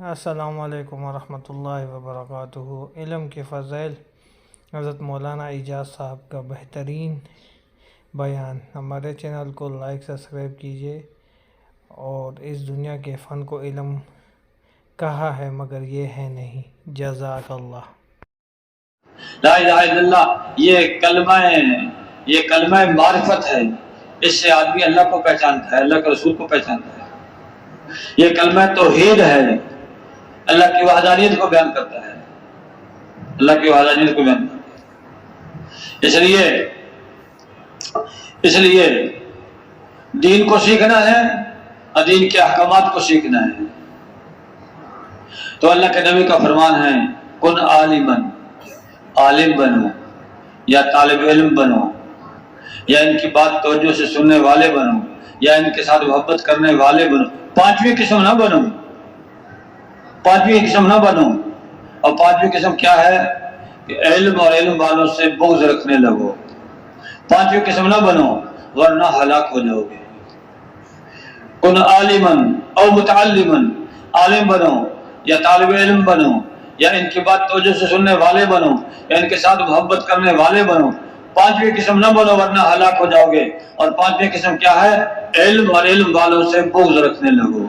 السلام علیکم ورحمۃ اللہ وبرکاتہ۔ علم کے فضائل، حضرت مولانا اعجاز صاحب کا بہترین بیان۔ ہمارے چینل کو لائک، سبسکرائب کیجیے اور اس دنیا کے فن کو علم کہا ہے مگر یہ ہے نہیں۔ جزاک اللہ۔ لا الہ الا اللہ، یہ کلمہ یہ کلمہ معرفت ہے۔ اس سے آدمی اللہ کو پہچانتا ہے، اللہ کے رسول کو پہچانتا ہے۔ یہ کلمہ توحید ہے۔ اللہ کی وحدانیت کو بیان کرتا ہے۔ اللہ کی وحدانیت کو بیان کرتا ہے۔ اس لیے اس لیے دین کو سیکھنا ہے اور دین کے احکامات کو سیکھنا ہے۔ تو اللہ کے نبی کا فرمان ہے، کن عالمن عالم بنو یا طالب علم بنو یا ان کی بات توجہ سے سننے والے بنو یا ان کے ساتھ محبت کرنے والے بنو۔ پانچویں قسم نہ بنو۔ پانچویں قسم نہ بنو۔ اور پانچویں قسم کیا ہے؟ کہ علم اور علم والوں سے بغض رکھنے لگو۔ پانچویں قسم نہ بنو، ورنہ ہلاک ہو جاؤ گے۔ کن عالمن او متعلمن عالم بنو یا طالب علم بنو یا ان کی بات توجہ سے سننے والے بنو یا ان کے ساتھ محبت کرنے والے بنو۔ پانچویں قسم نہ بنو، ورنہ ہلاک ہو جاؤ گے۔ اور پانچویں قسم کیا ہے؟ علم اور علم والوں سے بغض رکھنے لگو۔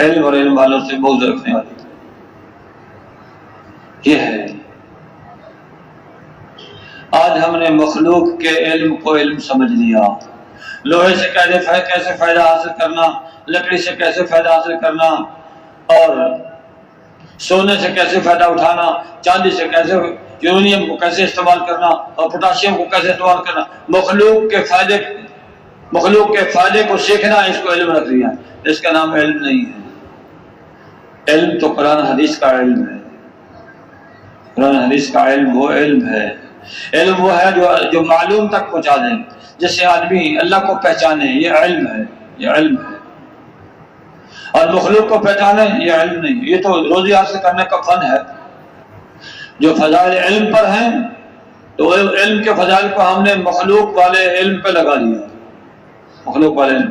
علم اور علم والوں سے بغض رکھنے والے یہ ہے۔ آج ہم نے مخلوق کے علم کو علم سمجھ لیا۔ لوہے سے کیسے کیسے فائدہ حاصل کرنا، لکڑی سے کیسے فائدہ حاصل کرنا، اور سونے سے کیسے فائدہ اٹھانا، چاندی سے کیسے یورینیم کو کیسے استعمال کرنا، اور پوٹاشیم کو کیسے استعمال کرنا۔ مخلوق کے فائدے مخلوق کے فائدے کو سیکھنا، اس کو علم رکھ لیا۔ اس کا نام علم نہیں ہے۔ علم تو قرآن حدیث کا علم ہے۔ قرآن حدیث کا علم وہ علم ہے۔ علم وہ ہے جو جو معلوم تک پہنچا دیں جس سے آدمی اللہ کو پہچانے، یہ علم ہے، یہ علم ہے۔ اور مخلوق کو پہچانے، یہ علم نہیں۔ یہ تو روزی حاصل کرنے کا فن ہے۔ جو فضائل علم پر ہیں، تو علم کے فضائل کو ہم نے مخلوق والے علم پہ لگا دیا۔ مخلوق والے علم۔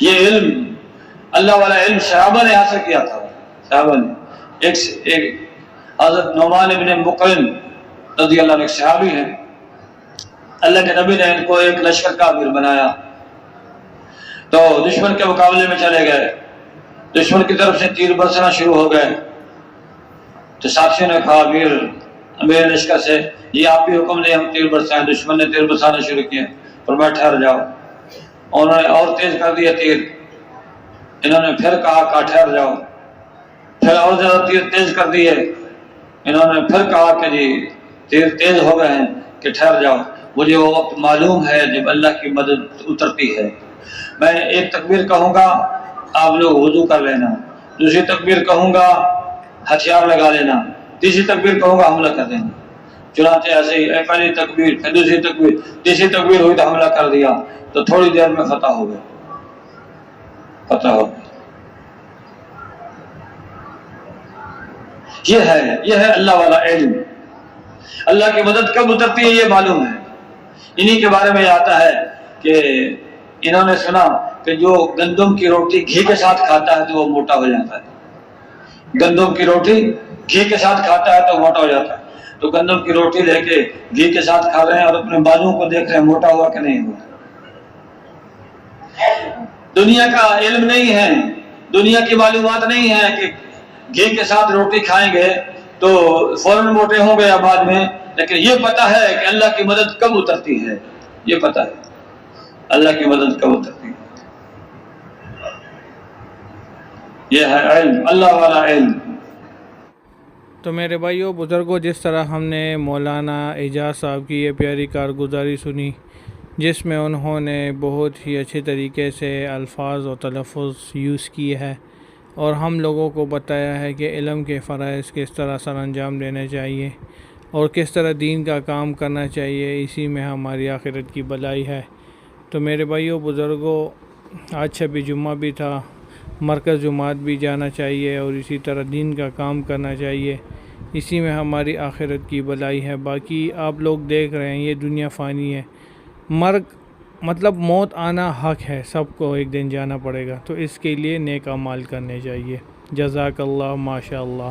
یہ علم اللہ والا علم صحابہ نے حاصل کیا تھا۔ صحابہ نے۔ ایک ایک حضرت نعمان ابن مقرن رضی اللہ عنہ صحابی ہیں۔ اللہ کے نبی نے ان کو ایک لشکر کا امیر بنایا۔ تو دشمن کے مقابلے میں چلے گئے۔ دشمن کی طرف سے تیر برسنا شروع ہو گئے۔ تو ساتھیوں نے کہا، امیر امیر لشکر سے یہ آپ بھی حکم دیں، ہم تیر برسائیں۔ دشمن نے تیر برسانا شروع کیے۔ اور میں ٹھہر جاؤ انہوں نے اور تیز کر دیا تیر۔ انہوں نے پھر کہا کہ ٹھہر جاؤ پھر اور زیادہ تیر تیز کر دیے انہوں نے پھر کہا کہ جی تیر تیز ہو گئے ہیں کہ ٹھہر جاؤ۔ مجھے وہ وقت معلوم ہے جب اللہ کی مدد اترتی ہے۔ میں ایک تکبیر کہوں گا، آپ لوگ وضو کر لینا۔ دوسری تکبیر کہوں گا، ہتھیار لگا لینا۔ تیسری تکبیر کہوں گا، حملہ کر دینا۔ چنانچہ ایسے ہی پہلی تکبیر، پھر دوسری تکبیر۔ تیسری تکبیر ہوئی تو حملہ کر دیا۔ تو تھوڑی دیر میں فتح ہو گیا فتح ہو گیا یہ ہے یہ ہے اللہ والا علم۔ اللہ کی مدد کب اترتی ہے یہ معلوم ہے۔ انہی کے بارے میں آتا ہے کہ انہوں نے سنا کہ جو گندم کی روٹی گھی کے ساتھ کھاتا ہے تو وہ موٹا ہو جاتا ہے۔ گندم کی روٹی گھی کے ساتھ کھاتا ہے تو موٹا ہو جاتا ہے۔ تو گندم کی روٹی لے کے گھی کے ساتھ کھا رہے ہیں اور اپنے بازو کو دیکھ رہے ہیں، موٹا ہوا کہ نہیں ہوا۔ دنیا کا علم نہیں ہے، دنیا کی معلومات نہیں ہے کہ گھی کے ساتھ روٹی کھائیں گے تو فوراً موٹے ہوں گے یا بعد میں، لیکن یہ پتا ہے کہ اللہ کی مدد کب اترتی ہے۔ یہ پتا ہے۔ اللہ کی مدد کب اترتی ہے۔ یہ ہے علم، اللہ والا علم۔ تو میرے بھائیوں بزرگوں جس طرح ہم نے مولانا اعجاز صاحب کی یہ پیاری کارگزاری سنی، جس میں انہوں نے بہت ہی اچھے طریقے سے الفاظ و تلفظ یوز کی ہے اور ہم لوگوں کو بتایا ہے کہ علم کے فرائض کس طرح سر انجام دینے چاہیے اور کس طرح دین کا کام کرنا چاہیے، اسی میں ہماری آخرت کی بلائی ہے۔ تو میرے بھائیوں بزرگوں، آج چھبی جمعہ بھی تھا، مرکز جماعت بھی جانا چاہیے اور اسی طرح دین کا کام کرنا چاہیے۔ اسی میں ہماری آخرت کی بلائی ہے۔ باقی آپ لوگ دیکھ رہے ہیں، یہ دنیا فانی ہے۔ مرگ مطلب موت آنا حق ہے، سب کو ایک دن جانا پڑے گا۔ تو اس کے لیے نیک مال کرنے چاہیے۔ جزاک اللہ ماشاء اللہ